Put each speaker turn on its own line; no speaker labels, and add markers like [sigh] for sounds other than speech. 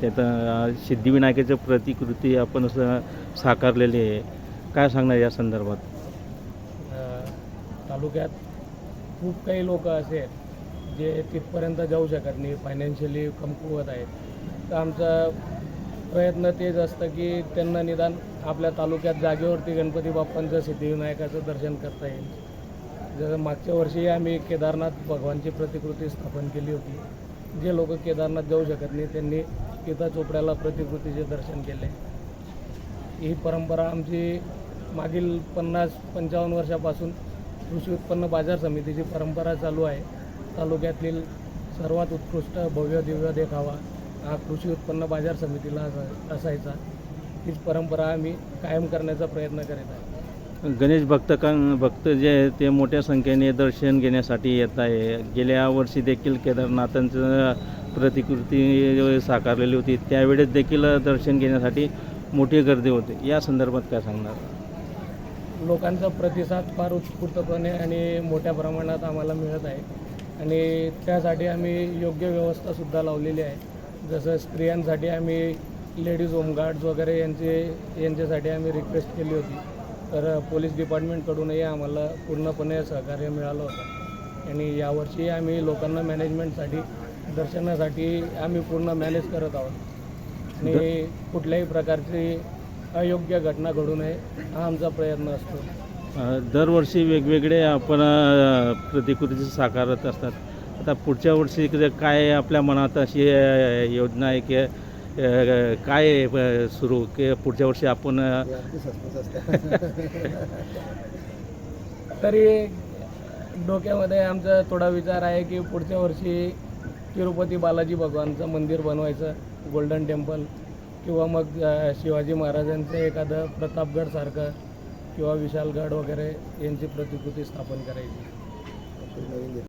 त्यात सिद्धिविनायकाचं प्रतिकृती आपण असं साकारलेली आहे. काय सांगणार या संदर्भात?
तालुक्यात खूप काही लोक असे आहेत जे तिथपर्यंत जाऊ शकत नाही फायनान्शियली कमकुवत आहेत. तर आमचा प्रयत्न तेच असतं की त्यांना निदान आपल्या तालुक्यात जागेवरती गणपती बाप्पांचं सिद्धिविनायकाचं दर्शन करता येईल. जसं मागच्या वर्षी आम्ही केदारनाथ भगवानची प्रतिकृती स्थापन केली होती. जे लोक केदारनाथ जाऊ शकत नाही त्यांनी गीता चोपड्याला प्रतिकृतीचे दर्शन केले. ही परंपरा आमची मागील पन्नास पंचावन्न वर्षापासून कृषी उत्पन्न बाजार समितीची परंपरा चालू आहे. तालुक्यातील सर्वात उत्कृष्ट भव्य दिव्य देखावा हा कृषी उत्पन्न बाजार समितीला असा- असायचा. हीच परंपरा आम्ही कायम करण्याचा प्रयत्न करीत आहे.
गणेश भक्त भक्त जे आहे ते मोठ्या संख्येने दर्शन घेण्यासाठी येत आहे. गेल्या वर्षी देखील केदारनाथांचं प्रतिकृती साकारलेली होती त्यावेळेस देखील दर्शन घेण्यासाठी मोठी गर्दी होती. या संदर्भात काय सांगणार?
लोकांचा प्रतिसाद फार उत्स्फूर्तपणे आणि मोठ्या प्रमाणात आम्हाला मिळत आहे. आणि त्यासाठी आम्ही योग्य व्यवस्थासुद्धा लावलेली आहे. जसं स्त्रियांसाठी आम्ही लेडीज होमगार्ड्स वगैरे यांचे यांच्यासाठी आम्ही रिक्वेस्ट केली होती. तर पोलीस डिपार्टमेंटकडूनही आम्हाला पूर्णपणे सहकार्य मिळालं होतं. आणि यावर्षी आम्ही लोकांना मॅनेजमेंटसाठी दर्शनासाठी आम्ही पूर्ण मॅनेज करत आहोत. आणि कुठल्याही प्रकारची अयोग्य घटना घडू नये हा आमचा प्रयत्न असतो.
दरवर्षी वेगवेगळे आपण प्रतिकृती साकारत असतात. आता पुढच्या वर्षी क- काय आपल्या मनात अशी योजना आहे की काय सुरू? की पुढच्या वर्षी आपण [laughs]
तरी डोक्यामध्ये आमचा थोडा विचार आहे की पुढच्या वर्षी तिरुपती बालाजी भगवानचं मंदिर बनवायचं गोल्डन टेम्पल किंवा मग शिवाजी महाराजांचं एखादं प्रतापगडसारखं किंवा विशालगड वगैरे यांची प्रतिकृती स्थापन करायची.